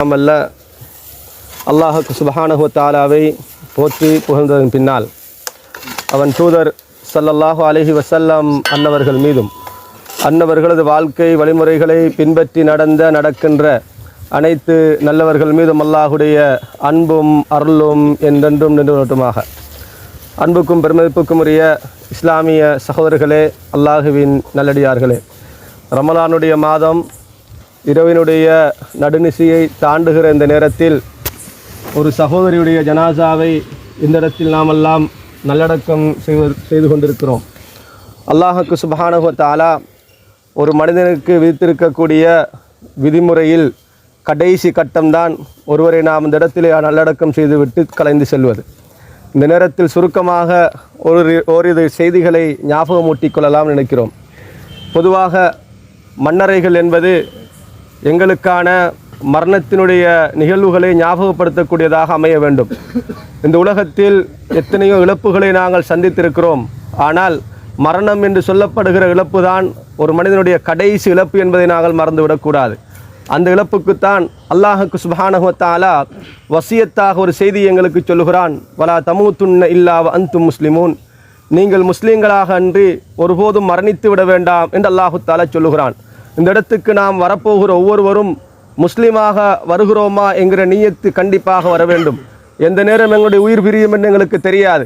அல்ல அல்லாஹுக்கு சுபஹானஹு தாலாவை போற்றி புகழ்ந்ததன் பின்னால். அவன் தூதர் சல்லல்லாஹு அலஹி வசல்லம் அன்னவர்கள் மீதும் அன்னவர்களது வாழ்க்கை வழிமுறைகளை பின்பற்றி நடந்த நடக்கின்ற அனைத்து நல்லவர்கள் மீதும் அல்லாஹுடைய அன்பும் அருளும் என்றென்றும் நின்றுவட்டுமாக அன்புக்கும் பெருமதிப்புக்கும் உரிய இஸ்லாமிய சகோதரர்களே அல்லாஹுவின் நல்லடியார்களே ரமலானுடைய மாதம் இரவினுடைய நடுநிசையை தாண்டுகிற இந்த நேரத்தில் ஒரு சகோதரியுடைய ஜனாசாவை இந்த இடத்தில் நாமெல்லாம் நல்லடக்கம் செய்வது செய்து கொண்டிருக்கிறோம். அல்லாஹுக்கு சுபஹானஹு ஒரு மனிதனுக்கு விதித்திருக்கக்கூடிய விதிமுறையில் கடைசி கட்டம்தான் ஒருவரை நாம் இந்த இடத்திலே நல்லடக்கம் செய்துவிட்டு கலைந்து செல்வது. இந்த நேரத்தில் சுருக்கமாக ஒரு ஓரிரு செய்திகளை ஞாபகமூட்டிக் கொள்ளலாம் நினைக்கிறோம். பொதுவாக மன்னரைகள் என்பது எங்களுக்கான மரணத்தினுடைய நிகழ்வுகளை ஞாபகப்படுத்தக்கூடியதாக அமைய வேண்டும். இந்த உலகத்தில் எத்தனையோ இழப்புகளை நாங்கள் சந்தித்திருக்கிறோம். ஆனால் மரணம் என்று சொல்லப்படுகிற இழப்பு தான் ஒரு மனிதனுடைய கடைசி இழப்பு என்பதை நாங்கள் மறந்துவிடக்கூடாது. அந்த இழப்புக்குத்தான் அல்லாஹுக்கு சுபஹானஹுவத்தாலா வசியத்தாக ஒரு செய்தி எங்களுக்கு சொல்லுகிறான். வலா தமுத்துன்ன இல்லாவ அந்தும் முஸ்லிமூன். நீங்கள் முஸ்லீம்களாக அன்றி ஒருபோதும் மரணித்து விட வேண்டாம் என்று அல்லாஹு தாலா சொல்லுகிறான். இந்த இடத்துக்கு நாம் வரப்போகிற ஒவ்வொருவரும் முஸ்லீமாக வருகிறோமா என்கிற நீயத்து கண்டிப்பாக வர வேண்டும். எந்த நேரம் எங்களுடைய உயிர் பிரியும் என்று எங்களுக்கு தெரியாது.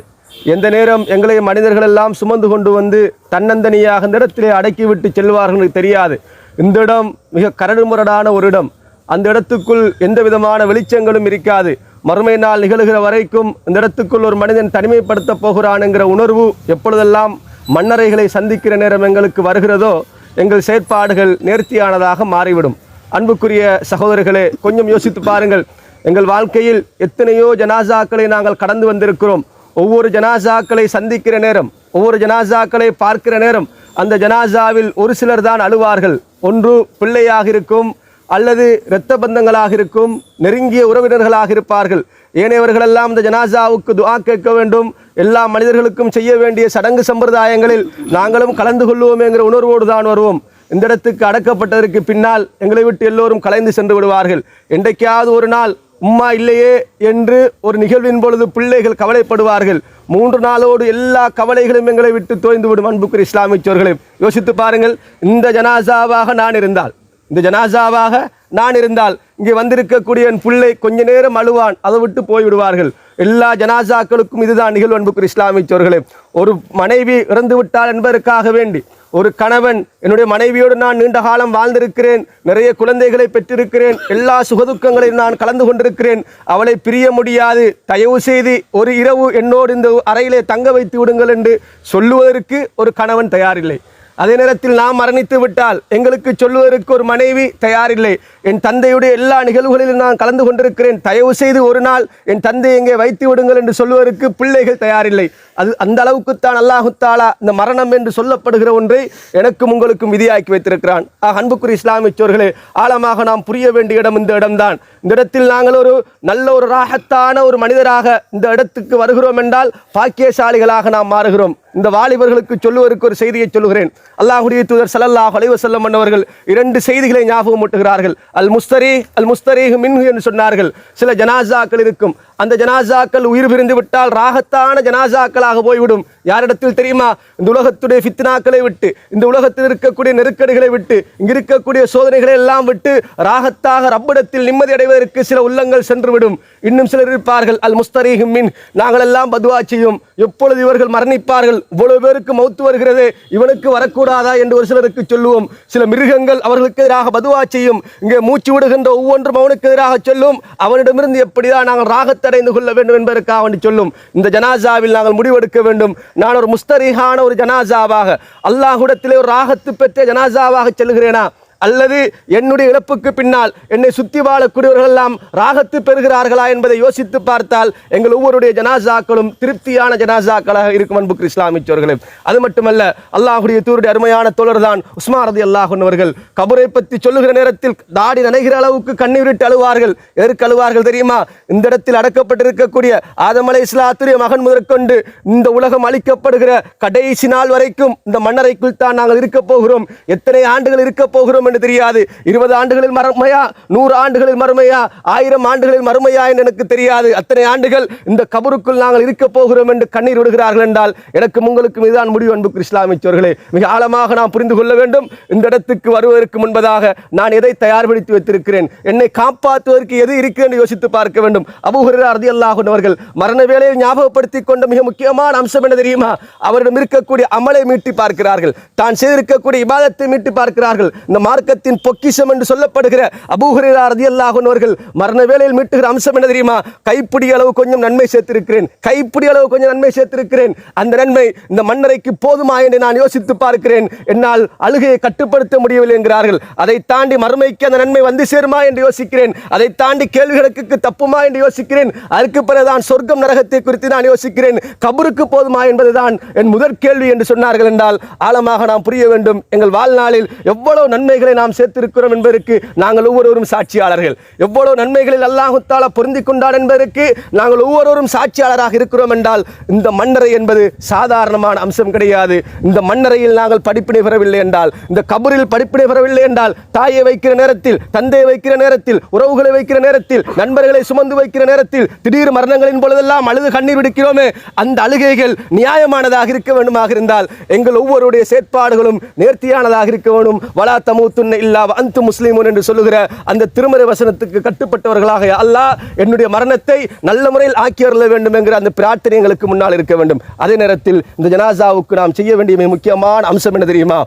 எந்த நேரம் எங்களை மனிதர்கள் எல்லாம் சுமந்து கொண்டு வந்து தன்னந்தனியாக இந்த இடத்திலே அடக்கிவிட்டு செல்வார்கள் எனக்கு தெரியாது. இந்த இடம் மிக கரடுமுரடான ஒரு இடம். அந்த இடத்துக்குள் எந்த விதமான வெளிச்சங்களும் இருக்காது. மறுமை நாள் நிகழ்கிற வரைக்கும் இந்த இடத்துக்குள் ஒரு மனிதன் தனிமைப்படுத்த போகிறான் என்கிற உணர்வு எப்பொழுதெல்லாம் மன்னரைகளை சந்திக்கிற நேரம் எங்களுக்கு வருகிறதோ எங்கள் செயற்பாடுகள் நேர்த்தியானதாக மாறிவிடும். அன்புக்குரிய சகோதரர்களே கொஞ்சம் யோசித்து பாருங்கள். எங்கள் வாழ்க்கையில் எத்தனையோ ஜனாசாக்களை நாங்கள் கடந்து வந்திருக்கிறோம். ஒவ்வொரு ஜனாசாக்களை சந்திக்கிற நேரம் ஒவ்வொரு ஜனாசாக்களை பார்க்கிற நேரம் அந்த ஜனாசாவில் ஒரு சிலர் தான் அழுவார்கள். ஒன்று பிள்ளையாக இருக்கும் அல்லது இரத்த பந்தங்களாக இருக்கும் நெருங்கிய உறவினர்களாக இருப்பார்கள். ஏனையவர்களெல்லாம் இந்த ஜனாசாவுக்கு துவா கேட்க வேண்டும். எல்லா மனிதர்களுக்கும் செய்ய வேண்டிய சடங்கு சம்பிரதாயங்களில் நாங்களும் கலந்து கொள்வோம் என்கிற உணர்வோடு தான் வருவோம். இந்த இடத்துக்கு அடக்கப்பட்டதற்கு பின்னால் எங்களை விட்டு எல்லோரும் கலைந்து சென்று விடுவார்கள். என்றைக்காவது ஒரு நாள் உம்மா இல்லையே என்று ஒரு நிகழ்வின் பொழுது பிள்ளைகள் கவலைப்படுவார்கள். மூன்று நாளோடு எல்லா கவலைகளும் எங்களை விட்டு தோய்ந்து விடும் அன்புக்குரிய இஸ்லாமிச்சோர்களே யோசித்து பாருங்கள் இந்த ஜனாசாவாக நான் இருந்தால் இந்த ஜனாசாவாக நான் இருந்தால் இங்கே வந்திருக்கக்கூடிய என் பிள்ளை கொஞ்ச நேரம் அழுவான் அதை விட்டு போய்விடுவார்கள். எல்லா ஜனாசாக்களுக்கும் இதுதான் நிகழ்வு அன்புக்குரிய இஸ்லாமிச்சோர்களே ஒரு மனைவி இறந்து விட்டால் என்பதற்காக வேண்டி ஒரு கணவன் என்னுடைய மனைவியோடு நான் நீண்ட காலம் வாழ்ந்திருக்கிறேன் நிறைய குழந்தைகளை பெற்றிருக்கிறேன் எல்லா சுகதுக்கங்களையும் நான் கலந்து கொண்டிருக்கிறேன் அவளை பிரிய முடியாது. தயவு செய்து ஒரு இரவு என்னோடு இந்த அறையிலே தங்க வைத்து விடுங்கள் என்று சொல்லுவதற்கு ஒரு கணவன் தயாரில்லை. அதே நேரத்தில் நாம் மரணித்து விட்டால் எங்களுக்கு சொல்லுவதற்கு ஒரு மனைவி தயாரில்லை. என் தந்தையுடைய எல்லா நிகழ்வுகளிலும் நான் கலந்து கொண்டிருக்கிறேன். தயவு செய்து ஒரு நாள் என் தந்தை எங்கே வைத்து விடுங்கள் என்று சொல்லுவதற்கு பிள்ளைகள் தயாரில்லை. அது அந்த அளவுக்குத்தான் அல்லாஹுத்தாலா இந்த மரணம் என்று சொல்லப்படுகிற ஒன்றை எனக்கும் உங்களுக்கும் விதியாக்கி வைத்திருக்கிறான். ஆக அன்புக்குரிய இஸ்லாமிச்சோர்களே ஆழமாக நாம் புரிய வேண்டிய இடம் இந்த இடம்தான். இந்த இடத்தில் நாங்கள் ஒரு நல்ல ஒரு ராகத்தான ஒரு மனிதராக இந்த இடத்துக்கு வருகிறோம் என்றால் பாக்கியசாலிகளாக நாம் மாறுகிறோம். இந்த வாலிபர்களுக்கு சொல்லுவதற்கு ஒரு செய்தியை சொல்லுகிறேன். அல்லாஹுடைய தூதர் ஸல்லல்லாஹு அலைஹி வஸல்லம் அவர்கள் இரண்டு செய்திகளை ஞாபகம் ஊட்டுகிறார்கள் அல் முஸ்தரி அல் முஸ்தரீஹ் மின்ஹு என்று சொன்னார்கள். சில ஜனாசாக்கள் இருக்கும். அந்த ஜனாசாக்கள் உயிர் பிரிந்து விட்டால் ராகத்தான ஜனாசாக்களாக போய்விடும். யாரிடத்தில் தெரியுமா? இந்த உலகத்துடைய ஃபித்னாக்களை விட்டு இந்த உலகத்தில் இருக்கக்கூடிய நெருக்கடிகளை விட்டு இங்கு இருக்கக்கூடிய சோதனைகளை எல்லாம் விட்டு ராகத்தாக ரப்பிடத்தில் நிம்மதி அடைவதற்கு சில உள்ளங்கள் சென்றுவிடும். இன்னும் சிலர் இருப்பார்கள். அல் முஸ்தரீஹ் மின் நாங்கள் எல்லாம் பதுவா செய்யும். எப்பொழுது இவர்கள் மரணிப்பார்கள்? இவ்வளவு பேருக்கு மௌத்து வருகிறது இவனுக்கு வரக்கூடாதா என்று ஒரு சிலருக்கு சொல்லுவோம். சில மிருகங்கள் அவர்களுக்கு எதிராக பதுவா செய்யும். இங்கே மூச்சு விடுகின்ற ஒவ்வொன்றும் அவனுக்கு எதிராக சொல்லும். அவனிடமிருந்து எப்படிதான் நாங்கள் ராகத்தடைந்து கொள்ள வேண்டும் என்பதற்காக அவன் சொல்லும். இந்த ஜனாசாவில் நாங்கள் முடிவெடுக்க வேண்டும். நான் ஒரு முஸ்தரீகான ஒரு ஜனாசாவாக அல்லாஹுடத்திலே ஒரு ராகத்து பெற்ற ஜனாசாவாக செல்கிறேனா அல்லது என்னுடைய இழப்புக்கு பின்னால் என்னை சுத்தி வாழக்கூடியவர்களெல்லாம் ராகத்து பெறுகிறார்களா என்பதை யோசித்து பார்த்தால் எங்கள் ஒவ்வொருடைய ஜனாசாக்களும் திருப்தியான ஜனாசாக்களாக இருக்கும் அன்புக்கு இஸ்லாமிச்சவர்களே அது மட்டுமல்ல அல்லாஹுடைய தூருடைய அருமையான தோழர் தான் உஸ்மான் ரதி அல்லாஹுன்னவர்கள் கபரை பற்றி சொல்லுகிற நேரத்தில் தாடி நனைகிற அளவுக்கு கண்ணீரிட்டு அழுவார்கள். எதற்கு அழுவார்கள் தெரியுமா? இந்த இடத்தில் அடக்கப்பட்டிருக்கக்கூடிய ஆதமலை இஸ்லாத்துடைய மகன் முதற்கொண்டு இந்த உலகம் அளிக்கப்படுகிற கடைசி நாள் வரைக்கும் இந்த மன்னரைக்குள் தான் நாங்கள் இருக்கப் போகிறோம். எத்தனை ஆண்டுகள் இருக்கப் போகிறோம் என்று தெரியாது. இருபது ஆண்டுகளில் மறுமையா? நூறு ஆண்டுகளில் மறுமையா? ஆயிரம் ஆண்டுகளில் மறுமையா என்று எனக்கு தெரியாது. அத்தனை ஆண்டுகள் இந்த கபருக்குள் நாங்கள் இருக்கப் போகிறோம் என்று கண்ணீர் விடுகிறார்கள் என்றால் எனக்கும் உங்களுக்கும் இதுதான் முடிவு அன்புக்கு இஸ்லாமியர்களே மிக ஆழமாக நாம் புரிந்து கொள்ள வேண்டும். இந்த இடத்துக்கு வருவதற்கு முன்பதாக நான் எதை தயார்படுத்தி வைத்திருக்கிறேன்? என்னை காப்பாற்றுவதற்கு எது இருக்கிறது என்று யோசித்து பார்க்க வேண்டும். அபூஹுரா ரதி அவர்கள் மரண வேளையில் ஞாபகப்படுத்தி கொண்ட மிக முக்கியமான அம்சம் என்ன தெரியுமா? அவரிடம் இருக்கக்கூடிய அமலை மீட்டி பார்க்கிறார்கள். தான் செய்திருக்கக்கூடிய இபாதத்தை மீட்டி பார்க்கிறார்கள். இந்த மார்க்கத்தின் பொக்கிஷம் என்று சொல்லப்படுகிற அபூஹரிரா ரதி அவர்கள் மரண வேளையில் மீட்டுகிற அம்சம் என்ன தெரியுமா? கைப்பிடி அளவு கொஞ்சம் நன்மை சேர்த்திருக்கிறேன். கைப்பிடி அளவு கொஞ்சம் நன்மை சேர்த்திருக்கிறேன். அந்த நன்மை இந்த மன்னரைக்கு போதுமா என்று நான் யோசித்து பார்க்கிறேன். என்னால் அழுகையை கட்டுப்படுத்த முடியவில்லை என்கிறார்கள். அதை தாண்டி மறுமைக்கு அந்த நன்மை வந்து சேருமா என்று யோசிக்கிறேன். அதை தாண்டி கேள்விகளுக்கு தப்புமா என்று யோசிக்கிறேன். அதற்கு பிறகுதான் சொர்க்கம் நரகத்தை குறித்து நான் யோசிக்கிறேன். கபருக்கு போதுமா என்பதுதான் என் முதற் கேள்வி என்று சொன்னார்கள் என்றால் ஆழமாக நாம் புரிய வேண்டும். எங்கள் வாழ்நாளில் எவ்வளவு நன்மைகள் நன்மைகளை நாம் சேர்த்திருக்கிறோம் என்பதற்கு நாங்கள் ஒவ்வொருவரும் சாட்சியாளர்கள். எவ்வளவு நன்மைகளில் அல்லாஹுத்தால பொருந்தி கொண்டான் என்பதற்கு நாங்கள் ஒவ்வொருவரும் சாட்சியாளராக இருக்கிறோம் என்றால் இந்த மன்னரை என்பது சாதாரணமான அம்சம் கிடையாது. இந்த மன்னரையில் நாங்கள் படிப்பினை பெறவில்லை என்றால் இந்த கபரில் படிப்பினை பெறவில்லை என்றால் தாயை வைக்கிற நேரத்தில் தந்தையை வைக்கிற நேரத்தில் உறவுகளை வைக்கிற நேரத்தில் நண்பர்களை சுமந்து வைக்கிற நேரத்தில் திடீர் மரணங்களின் பொழுதெல்லாம் அழுது கண்ணீர் விடுக்கிறோமே அந்த அழுகைகள் நியாயமானதாக இருக்க வேண்டுமாக இருந்தால் எங்கள் ஒவ்வொருடைய செயற்பாடுகளும் நேர்த்தியானதாக இருக்க வேண்டும். வலா தமூத்துன்ன இல்லா அந்த முஸ்லீமுன் என்று சொல்லுகிற அந்த திருமறை வசனத்துக்கு கட்டுப்பட்டவர்களாக அல்லாஹ் என்னுடைய மரணத்தை நல்ல முறையில் ஆக்கி வேண்டும் என்கிற அந்த பிரார்த்தனை எங்களுக்கு முன்னால் இருக்க வேண்டும். அதே நேரத்தில் இந்த ஜனாசாவுக்கு நாம் செய்ய வேண்டிய மிக முக்கியமான அம்சம் என்ன தெரியுமா?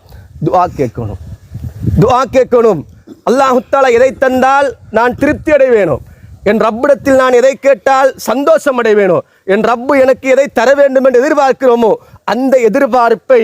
துஆ கேட்கணும். துஆ கேட்கணும். அல்லாஹுத்தாலா எதை தந்தால் நான் திருப்தி அடைவேணும் என் ரப்பிடத்தில் நான் எதை கேட்டால் சந்தோஷம் அடைவேணும் என் ரப்பு எனக்கு எதை தர வேண்டும் என்று எதிர்பார்க்கிறோமோ? அந்த எதிர்பார்ப்பை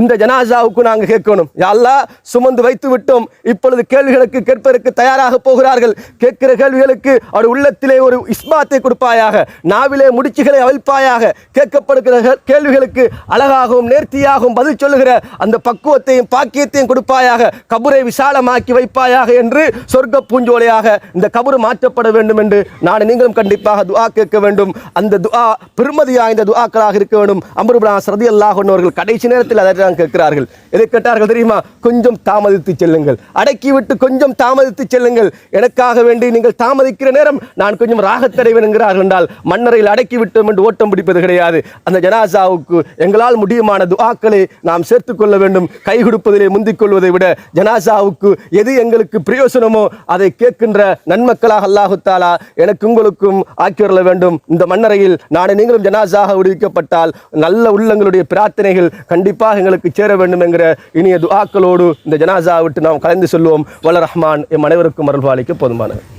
இந்த ஜனாசாவுக்கு நாங்கள் கேட்கணும். யா சுமந்து வைத்து விட்டோம். இப்பொழுது கேள்விகளுக்கு கேட்பதற்கு தயாராக போகிறார்கள். கேட்கிற கேள்விகளுக்கு அவர் உள்ளத்திலே ஒரு இஸ்மாத்தை கொடுப்பாயாக நாவிலே முடிச்சுகளை அவிழ்ப்பாயாக கேட்கப்படுகிற கேள்விகளுக்கு அழகாகவும் நேர்த்தியாகவும் பதில் சொல்லுகிற அந்த பக்குவத்தையும் பாக்கியத்தையும் கொடுப்பாயாக கபுரை விசாலமாக்கி வைப்பாயாக என்று சொர்க்க பூஞ்சோலையாக இந்த கபுரு மாற்றப்பட வேண்டும் என்று நான் நீங்களும் கண்டிப்பாக துவா கேட்க வேண்டும். அந்த துவா பெருமதி இந்த துவாக்களாக இருக்க வேண்டும். அமருபுரா சரதி அல்லாஹ் அவர்கள் கடைசி நேரத்தில் அதை தான் கேட்கிறார்கள். எதை கேட்டார்கள் தெரியுமா? கொஞ்சம் தாமதித்து செல்லுங்கள். அடக்கிவிட்டு கொஞ்சம் தாமதித்து செல்லுங்கள். எனக்காக வேண்டி நீங்கள் தாமதிக்கிற நேரம் நான் கொஞ்சம் ராகத்தடைவன் என்கிறார்கள் என்றால் மன்னரையில் அடக்கி விட்டோம் என்று ஓட்டம் பிடிப்பது கிடையாது. அந்த ஜனாசாவுக்கு எங்களால் முடியுமான துவாக்களை நாம் சேர்த்துக்கொள்ள வேண்டும். கை கொடுப்பதிலே முந்திக் கொள்வதை விட ஜனாசாவுக்கு எது எங்களுக்கு பிரயோசனமோ அதை கேட்கின்ற நன்மக்களாக அல்லாஹுத்தாலா எனக்கு உங்களுக்கும் ஆக்கிவரல வேண்டும். இந்த மன்னரையில் நாளை நீங்களும் ஜனாசாக விடுவிக்கப்பட்டால் நல்ல உள்ளங்களுடைய பிரார்த்தனைகள் கண்டிப்பாக எங்களுக்கு சேர வேண்டும் என்கிற இனிய துஆக்களோடு இந்த ஜனாசா விட்டு நாம் கலந்து செல்வோம். வல்ல ரஹ்மான் எம் அனைவருக்கும் அருள்வாளிக்கு போதுமானது.